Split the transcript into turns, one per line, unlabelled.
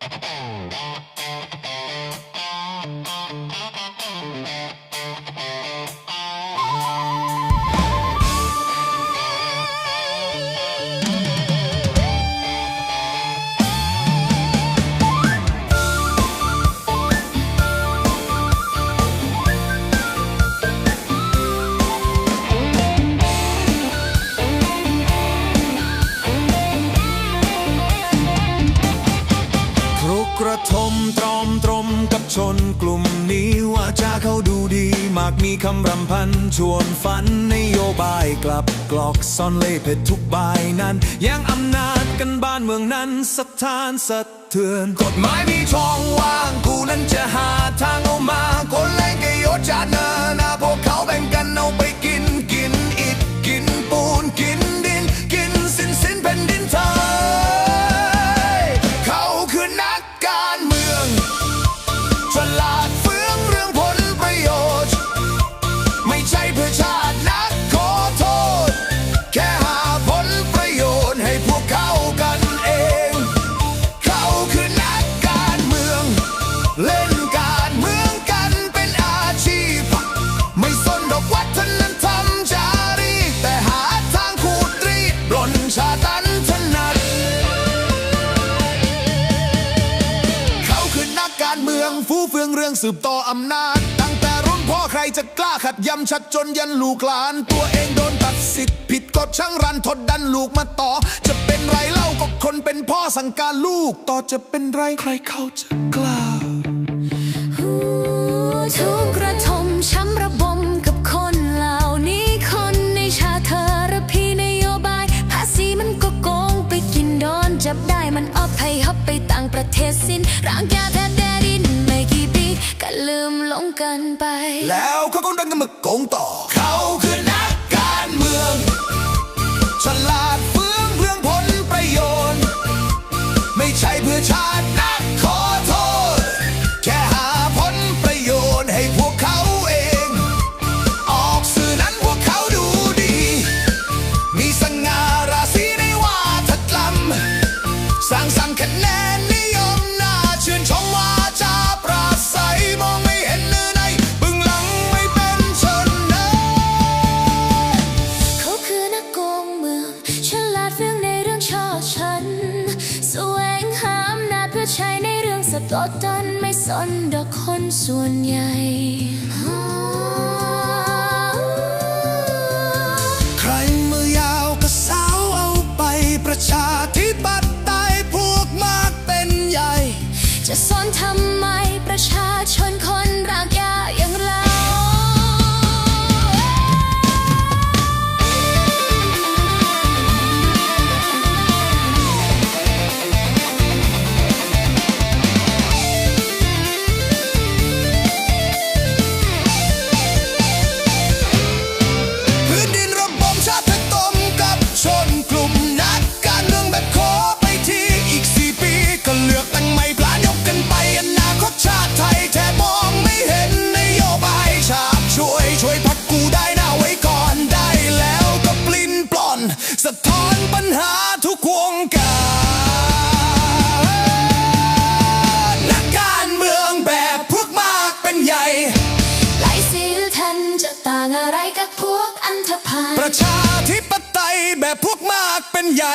Thank you. ชนกลุ่มนี้ว่าจะเขาดูดี มากมีคำรำพันชวนฝันนโยบายกลับกลอกซ่อนเล่เพชรทุกบายนั้นยังอำนาจกันบ้านเมืองนั้นสะท้านสะเทือน กฎหมายมีช่องว่าาตันถนัด เขาคือนักการเมืองฟูเฟืองเรื่องสืบต่ออำนาจ ตั้งแต่รุ่นพ่อใครจะกล้าขัดย้ำชัดจนยันลูกหลาน ตัวเองโดนตัดสิทธิ์ผิดกฎช่างรันทดดันลูกมาต่อ จะเป็นไรเล่าก็คนเป็นพ่อสั่งการลูก ต่อจะเป็นไรใครเขาจะกล้า
ทุก เหตุสิ้นร่างกายแพ้แดดินไม่กี่ปีก็ลืมหลงกันไป
แล้วเขาก็ดังกันมึกโกงต่อเขา ตัว
ตนไม่สนดอกคนส่วนใหญ่
ประชาธิปไตยแบบพวกมากเป็นใหญ่